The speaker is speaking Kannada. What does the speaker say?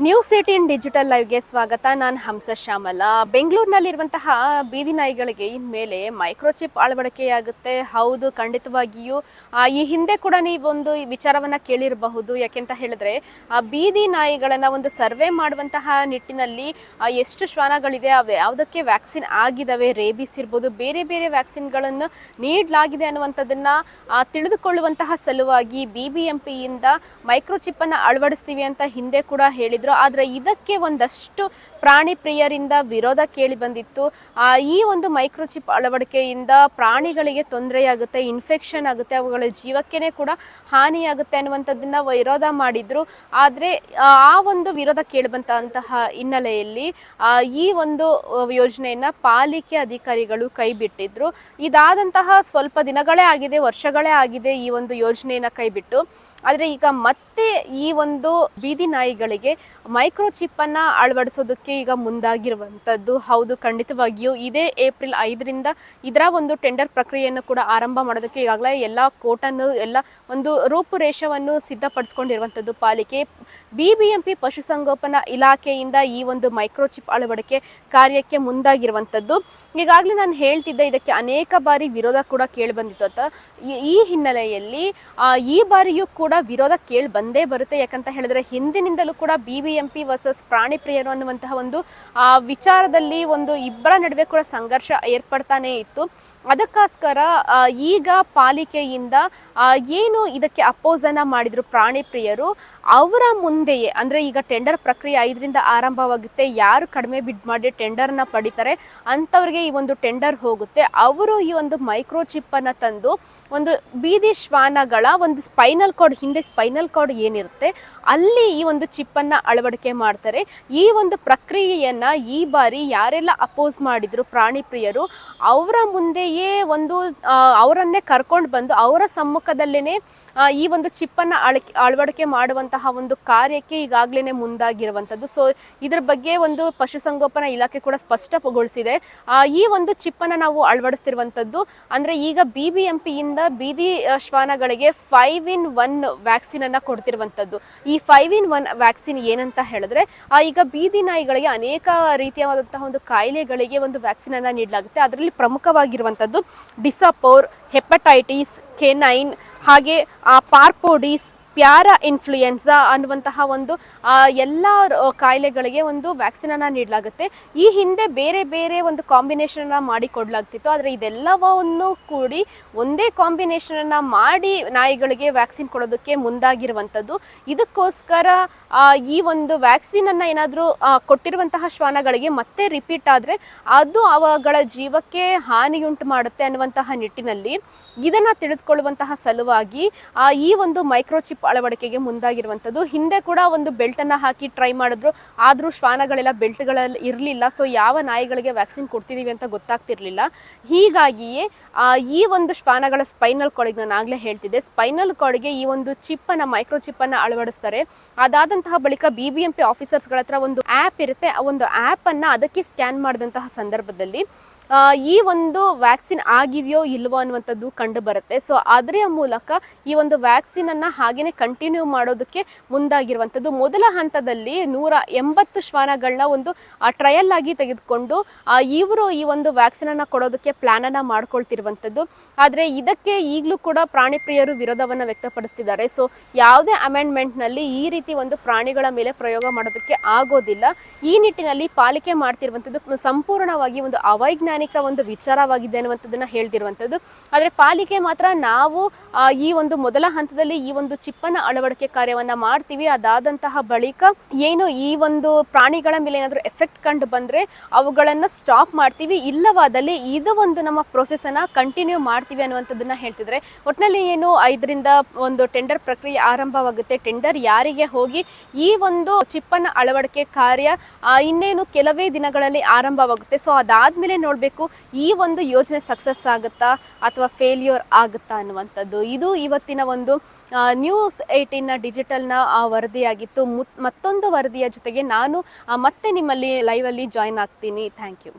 ನ್ಯೂಸ್ ಏಟೀನ್ ಡಿಜಿಟಲ್ ಲೈವ್ಗೆ ಸ್ವಾಗತ. ನಾನು ಹಂಸ ಶ್ಯಾಮಲ. ಬೆಂಗಳೂರಿನಲ್ಲಿರುವಂತಹ ಬೀದಿ ನಾಯಿಗಳಿಗೆ ಇನ್ಮೇಲೆ ಮೈಕ್ರೋಚಿಪ್ ಅಳವಡಿಕೆಯಾಗುತ್ತೆ. ಹೌದು ಖಂಡಿತವಾಗಿಯೂ. ಈ ಹಿಂದೆ ಕೂಡ ನೀವೊಂದು ಈ ವಿಚಾರವನ್ನು ಕೇಳಿರಬಹುದು. ಯಾಕೆಂತ ಹೇಳಿದ್ರೆ ಆ, ಬೀದಿ ನಾಯಿಗಳನ್ನು ಒಂದು ಸರ್ವೆ ಮಾಡುವಂತಹ ನಿಟ್ಟಿನಲ್ಲಿ ಎಷ್ಟು ಶ್ವಾನಗಳಿದೆ ಅವು ಯಾವುದಕ್ಕೆ ವ್ಯಾಕ್ಸಿನ್ ಆಗಿದ್ದಾವೆ ರೇಬಿಸ್ ಇರ್ಬೋದು ಬೇರೆ ಬೇರೆ ವ್ಯಾಕ್ಸಿನ್ಗಳನ್ನು ನೀಡಲಾಗಿದೆ ಅನ್ನುವಂಥದ್ದನ್ನು ತಿಳಿದುಕೊಳ್ಳುವಂತಹ ಸಲುವಾಗಿ ಬಿ ಬಿ ಎಂ ಪಿಯಿಂದ ಮೈಕ್ರೋಚಿಪ್ ಅನ್ನ ಅಳವಡಿಸ್ತೀವಿ ಅಂತ ಹಿಂದೆ ಕೂಡ ಹೇಳಿದ್ರು. ಆದ್ರೆ ಇದಕ್ಕೆ ಒಂದಷ್ಟು ಪ್ರಾಣಿ ಪ್ರಿಯರಿಂದ ವಿರೋಧ ಕೇಳಿ ಬಂದಿತ್ತು. ಈ ಒಂದು ಮೈಕ್ರೋಚಿಪ್ ಅಳವಡಿಕೆಯಿಂದ ಪ್ರಾಣಿಗಳಿಗೆ ತೊಂದರೆಯಾಗುತ್ತೆ, ಇನ್ಫೆಕ್ಷನ್ ಆಗುತ್ತೆ, ಅವುಗಳ ಜೀವಕ್ಕೇನೆ ಕೂಡ ಹಾನಿಯಾಗುತ್ತೆ ಅನ್ನುವಂಥದ್ದನ್ನ ವಿರೋಧ ಮಾಡಿದ್ರು. ಆದ್ರೆ, ಆ ಒಂದು ವಿರೋಧ ಕೇಳಿಬಂತಹ ಹಿನ್ನೆಲೆಯಲ್ಲಿ ಈ ಒಂದು ಯೋಜನೆಯನ್ನ ಪಾಲಿಕೆ ಅಧಿಕಾರಿಗಳು ಕೈಬಿಟ್ಟಿದ್ರು ಇದಾದಂತಹ ಸ್ವಲ್ಪ ದಿನಗಳೇ ಆಗಿದೆ, ವರ್ಷಗಳೇ ಆಗಿದೆ ಈ ಒಂದು ಯೋಜನೆಯನ್ನ ಕೈಬಿಟ್ಟು ಆದರೆ ಈಗ ಮತ್ತೆ ಈ ಒಂದು ಬೀದಿ ನಾಯಿಗಳಿಗೆ ಮೈಕ್ರೋಚಿಪ್ ಅನ್ನ ಅಳವಡಿಸೋದಕ್ಕೆ ಈಗ ಮುಂದಾಗಿರುವಂಥದ್ದು. ಹೌದು, ಖಂಡಿತವಾಗಿಯೂ ಇದೇ ಏಪ್ರಿಲ್ ಐದರಿಂದ ಇದರ ಒಂದು ಟೆಂಡರ್ ಪ್ರಕ್ರಿಯೆಯನ್ನು ಕೂಡ ಆರಂಭ ಮಾಡೋದಕ್ಕೆ ಈಗಾಗಲೇ ಎಲ್ಲ ಕೋಟನ್ನು ಎಲ್ಲ ಒಂದು ರೂಪುರೇಷವನ್ನು ಸಿದ್ಧಪಡಿಸ್ಕೊಂಡಿರುವಂಥದ್ದು ಪಾಲಿಕೆ. ಬಿ ಬಿ ಎಂ ಪಶುಸಂಗೋಪನಾ ಇಲಾಖೆಯಿಂದ ಈ ಒಂದು ಮೈಕ್ರೋಚಿಪ್ ಅಳವಡಿಕೆ ಕಾರ್ಯಕ್ಕೆ ಮುಂದಾಗಿರುವಂಥದ್ದು. ಈಗಾಗಲೇ ನಾನು ಹೇಳ್ತಿದ್ದೆ ಇದಕ್ಕೆ ಅನೇಕ ಬಾರಿ ವಿರೋಧ ಕೂಡ ಕೇಳಿ ಬಂದಿತ್ತು ಅಂತ ಈ ಹಿನ್ನೆಲೆಯಲ್ಲಿ ಈ ಬಾರಿಯೂ ಕೂಡ ವಿರೋಧ ಕೇಳಿ ಬಂದೇ ಬರುತ್ತೆ. ಯಾಕಂತ ಹೇಳಿದ್ರೆ ಹಿಂದಿನಿಂದಲೂ ಕೂಡ B B M P versus ಪ್ರಾಣಿ ಪ್ರಿಯರು ಅನ್ನುವಂತಹ ಒಂದು ಆ, ವಿಚಾರದಲ್ಲಿ ಒಂದು ಇಬ್ಬರ ನಡುವೆ ಕೂಡ ಸಂಘರ್ಷ ಏರ್ಪಡ್ತಾನೆ ಇತ್ತು. ಅದಕ್ಕೋಸ್ಕರ ಈಗ ಪಾಲಿಕೆಯಿಂದ ಏನು ಇದಕ್ಕೆ ಅಪೋಸನ್ನ ಮಾಡಿದ್ರು ಪ್ರಾಣಿ ಪ್ರಿಯರು? ಅವರ ಮುಂದೆಯೇ ಅಂದರೆ ಈಗ ಟೆಂಡರ್ ಪ್ರಕ್ರಿಯೆ ಐದರಿಂದ ಆರಂಭವಾಗುತ್ತೆ ಯಾರು ಕಡಿಮೆ ಬಿಡ್ ಮಾಡಿ ಟೆಂಡರ್ನ ಪಡಿತಾರೆ ಅಂಥವ್ರಿಗೆ ಈ ಒಂದು ಟೆಂಡರ್ ಹೋಗುತ್ತೆ. ಅವರು ಈ ಒಂದು ಮೈಕ್ರೋ ಚಿಪ್ಪನ್ನು ತಂದು ಒಂದು ಬೀದಿ ಶ್ವಾನಗಳ ಒಂದು ಸ್ಪೈನಲ್ ಕಾರ್ಡ್ ಹಿಂದೆ ಸ್ಪೈನಲ್ ಕಾರ್ಡ್ ಏನಿರುತ್ತೆ ಅಲ್ಲಿ ಈ ಒಂದು ಚಿಪ್ಪನ್ನು ಅಳವಡಿಕೆ ಮಾಡ್ತಾರೆ. ಈ ಒಂದು ಪ್ರಕ್ರಿಯೆಯನ್ನ ಈ ಬಾರಿ ಯಾರೆಲ್ಲ ಅಪೋಸ್ ಮಾಡಿದ್ರು ಪ್ರಾಣಿ ಪ್ರಿಯರು, ಅವರ ಮುಂದೆಯೇ ಒಂದು ಅವರನ್ನೇ ಕರ್ಕೊಂಡು ಬಂದು ಅವರ ಸಮ್ಮುಖದಲ್ಲೇ ಈ ಒಂದು ಚಿಪ್ಪನ್ನು ಅಳಕೆ, ಅಳವಡಿಕೆ ಮಾಡುವಂತಹ ಒಂದು ಕಾರ್ಯಕ್ಕೆ ಈಗಾಗಲೇ ಮುಂದಾಗಿರುವಂಥದ್ದು. ಸೊ, ಇದ್ರ ಬಗ್ಗೆ ಒಂದು ಪಶುಸಂಗೋಪನಾ ಇಲಾಖೆ ಕೂಡ ಸ್ಪಷ್ಟಗೊಳಿಸಿದೆ. ಈ ಒಂದು ಚಿಪ್ಪನ್ನು ನಾವು ಅಳವಡಿಸ್ತಿರುವಂಥದ್ದು, ಅಂದರೆ ಈಗ ಬಿ ಬಿ ಎಂ ಬೀದಿ ಶ್ವಾನಗಳಿಗೆ ಫೈವ್ ಇನ್ ಒನ್ ವ್ಯಾಕ್ಸಿನ್ ಅನ್ನ ಕೊಡ್ತಿರುವಂಥದ್ದು. ಈ ಫೈವ್ ಇನ್ ಒನ್ ವ್ಯಾಕ್ಸಿನ್ ಏನಂತ ಹೇಳಿದ್ರೆ ಆ, ಈಗ ಬೀದಿ ನಾಯಿಗಳಿಗೆ ಅನೇಕ ರೀತಿಯಾದಂತಹ ಒಂದು ಕಾಯಿಲೆಗಳಿಗೆ ಒಂದು ವ್ಯಾಕ್ಸಿನ್ ಅನ್ನ ನೀಡಲಾಗುತ್ತೆ. ಅದರಲ್ಲಿ ಪ್ರಮುಖವಾಗಿರುವಂಥದ್ದು ಡಿಸಾಪೋರ್ ಹೆಪಟೈಟಿಸ್ ಕೆನೈನ್ ಹಾಗೆ ಆ, ಪಾರ್ಪೋಡಿಸ್ ಪ್ಯಾರಾ ಇನ್ಫ್ಲೂಯೆನ್ಸಾ ಅನ್ನುವಂತಹ ಒಂದು ಎಲ್ಲ ಕಾಯಿಲೆಗಳಿಗೆ ಒಂದು ವ್ಯಾಕ್ಸಿನನ್ನು ನೀಡಲಾಗುತ್ತೆ. ಈ ಹಿಂದೆ ಬೇರೆ ಬೇರೆ ಒಂದು ಕಾಂಬಿನೇಷನ್ನ ಮಾಡಿ ಕೊಡಲಾಗ್ತಿತ್ತು ಆದರೆ ಇದೆಲ್ಲವನ್ನು ಕೂಡಿ ಒಂದೇ ಕಾಂಬಿನೇಷನನ್ನು ಮಾಡಿ ನಾಯಿಗಳಿಗೆ ವ್ಯಾಕ್ಸಿನ್ ಕೊಡೋದಕ್ಕೆ ಮುಂದಾಗಿರುವಂಥದ್ದು. ಇದಕ್ಕೋಸ್ಕರ ಈ ಒಂದು ವ್ಯಾಕ್ಸಿನನ್ನು ಏನಾದರೂ ಕೊಟ್ಟಿರುವಂತಹ ಶ್ವಾನಗಳಿಗೆ ಮತ್ತೆ ರಿಪೀಟ್ ಆದರೆ ಅದು ಅವುಗಳ ಜೀವಕ್ಕೆ ಹಾನಿಯುಂಟು ಮಾಡುತ್ತೆ ಅನ್ನುವಂತಹ ನಿಟ್ಟಿನಲ್ಲಿ ಇದನ್ನು ತಿಳಿದುಕೊಳ್ಳುವಂತಹ ಸಲುವಾಗಿ ಈ ಒಂದು ಮೈಕ್ರೋಚಿಪ್ ಅಳವಡಿಕೆಗೆ ಮುಂದಾಗಿರುವಂಥದ್ದು. ಹಿಂದೆ ಕೂಡ ಒಂದು ಬೆಲ್ಟನ್ನು ಹಾಕಿ ಟ್ರೈ ಮಾಡಿದ್ರು. ಆದರೂ ಶ್ವಾನಗಳೆಲ್ಲ ಬೆಲ್ಟ್ಗಳಲ್ಲಿ ಇರಲಿಲ್ಲ. ಸೊ ಯಾವ ನಾಯಿಗಳಿಗೆ ವ್ಯಾಕ್ಸಿನ್ ಕೊಡ್ತಿದ್ದೀವಿ ಅಂತ ಗೊತ್ತಾಗ್ತಿರ್ಲಿಲ್ಲ. ಹೀಗಾಗಿಯೇ ಈ ಒಂದು ಶ್ವಾನಗಳ ಸ್ಪೈನಲ್ ಕಾರ್ಡಿಗೆ ನಾನು ಆಗಲೇ ಹೇಳ್ತಿದ್ದೆ. ಸ್ಪೈನಲ್ ಕಾರ್ಡ್ಗೆ ಈ ಒಂದು ಚಿಪ್ಪನ್ನು ಮೈಕ್ರೋ ಚಿಪ್ಪನ್ನು ಅಳವಡಿಸ್ತಾರೆ. ಅದಾದಂತಹ ಬಳಿಕ ಬಿ ಬಿ ಎಂ ಪಿ ಆಫೀಸರ್ಸ್ಗಳ ಹತ್ರ ಒಂದು ಆ್ಯಪ್ ಇರುತ್ತೆ. ಆ ಒಂದು ಆ್ಯಪನ್ನು ಅದಕ್ಕೆ ಸ್ಕ್ಯಾನ್ ಮಾಡಿದಂತಹ ಸಂದರ್ಭದಲ್ಲಿ ಈ ಒಂದು ವ್ಯಾಕ್ಸಿನ್ ಆಗಿದೆಯೋ ಇಲ್ವೋ ಅನ್ನುವಂಥದ್ದು ಕಂಡು ಬರುತ್ತೆ ಸೊ ಅದರ ಮೂಲಕ ಈ ಒಂದು ವ್ಯಾಕ್ಸಿನನ್ನು ಹಾಗೇನೆ ಕಂಟಿನ್ಯೂ ಮಾಡೋದಕ್ಕೆ ಮುಂದಾಗಿರುವಂಥದ್ದು. ಮೊದಲ ಹಂತದಲ್ಲಿ ನೂರ ಎಂಬತ್ತು ಶ್ವಾನಗಳನ್ನ ಒಂದು ಟ್ರಯಲ್ ಆಗಿ ತೆಗೆದುಕೊಂಡು ಇವರು ಈ ಒಂದು ವ್ಯಾಕ್ಸಿನನ್ನು ಕೊಡೋದಕ್ಕೆ ಪ್ಲ್ಯಾನನ್ನು ಮಾಡ್ಕೊಳ್ತಿರುವಂಥದ್ದು. ಆದರೆ ಇದಕ್ಕೆ ಈಗಲೂ ಕೂಡ ಪ್ರಾಣಿ ಪ್ರಿಯರು ವಿರೋಧವನ್ನು ವ್ಯಕ್ತಪಡಿಸ್ತಿದ್ದಾರೆ. ಸೊ ಯಾವುದೇ ಅಮೆಂಡ್ಮೆಂಟ್ನಲ್ಲಿ ಈ ರೀತಿ ಒಂದು ಪ್ರಾಣಿಗಳ ಮೇಲೆ ಪ್ರಯೋಗ ಮಾಡೋದಕ್ಕೆ ಆಗೋದಿಲ್ಲ. ಈ ನಿಟ್ಟಿನಲ್ಲಿ ಪಾಲಿಕೆ ಮಾಡ್ತಿರುವಂಥದ್ದು, ಸಂಪೂರ್ಣವಾಗಿ ಒಂದು ಅವೈಜ್ಞಾನಿಕ ಒಂದು ವಿಚಾರವಾಗಿದೆ ಅನ್ನುವಂಥದ್ದನ್ನ ಹೇಳ್ತಿರುವಂಥದ್ದು. ಆದರೆ ಪಾಲಿಕೆ ಮಾತ್ರ ನಾವು ಈ ಒಂದು ಮೊದಲ ಹಂತದಲ್ಲಿ ಈ ಒಂದು ಚಿಪ್ಪನ ಅಳವಡಿಕೆ ಕಾರ್ಯವನ್ನ ಮಾಡ್ತೀವಿ. ಅದಾದಂತಹ ಬಳಿಕ ಏನು ಈ ಒಂದು ಪ್ರಾಣಿಗಳ ಮೇಲೆ ಏನಾದರೂ ಎಫೆಕ್ಟ್ ಕಂಡು ಬಂದ್ರೆ ಅವುಗಳನ್ನ ಸ್ಟಾಪ್ ಮಾಡ್ತೀವಿ. ಇಲ್ಲವಾದಲ್ಲಿ ಇದು ಒಂದು ನಮ್ಮ ಪ್ರೊಸೆಸ್ ಅನ್ನ ಕಂಟಿನ್ಯೂ ಮಾಡ್ತೀವಿ ಅನ್ನುವಂಥದ್ದನ್ನ ಹೇಳ್ತಿದ್ರೆ ಒಟ್ಟಿನಲ್ಲಿ ಏನು, ಐದರಿಂದ ಒಂದು ಟೆಂಡರ್ ಪ್ರಕ್ರಿಯೆ ಆರಂಭವಾಗುತ್ತೆ. ಟೆಂಡರ್ ಯಾರಿಗೆ ಹೋಗಿ ಈ ಒಂದು ಚಿಪ್ಪನ್ನ ಅಳವಡಿಕೆ ಕಾರ್ಯ ಇನ್ನೇನು ಕೆಲವೇ ದಿನಗಳಲ್ಲಿ ಆರಂಭವಾಗುತ್ತೆ. ಸೊ ಅದಾದ್ಮೇಲೆ ನೋಡಬೇಕು ಈ ಒಂದು ಯೋಜನೆ ಸಕ್ಸಸ್ ಆಗುತ್ತಾ ಅಥವಾ ಫೇಲ್ಯೂರ್ ಆಗುತ್ತಾ ಅನ್ನುವಂಥದ್ದು? ಇದು ಇವತ್ತಿನ ಒಂದು ನ್ಯೂಸ್ ಏಯ್ಟೀನ್ನ ಡಿಜಿಟಲ್ನ ವರದಿಯಾಗಿತ್ತು. ಮುತ್- ಮತ್ತೊಂದು ವರದಿಯ ಜೊತೆಗೆ ನಾನು ಮತ್ತೆ ನಿಮ್ಮಲ್ಲಿ ಲೈವಲ್ಲಿ ಜಾಯ್ನ್ ಆಗ್ತೀನಿ. Thank you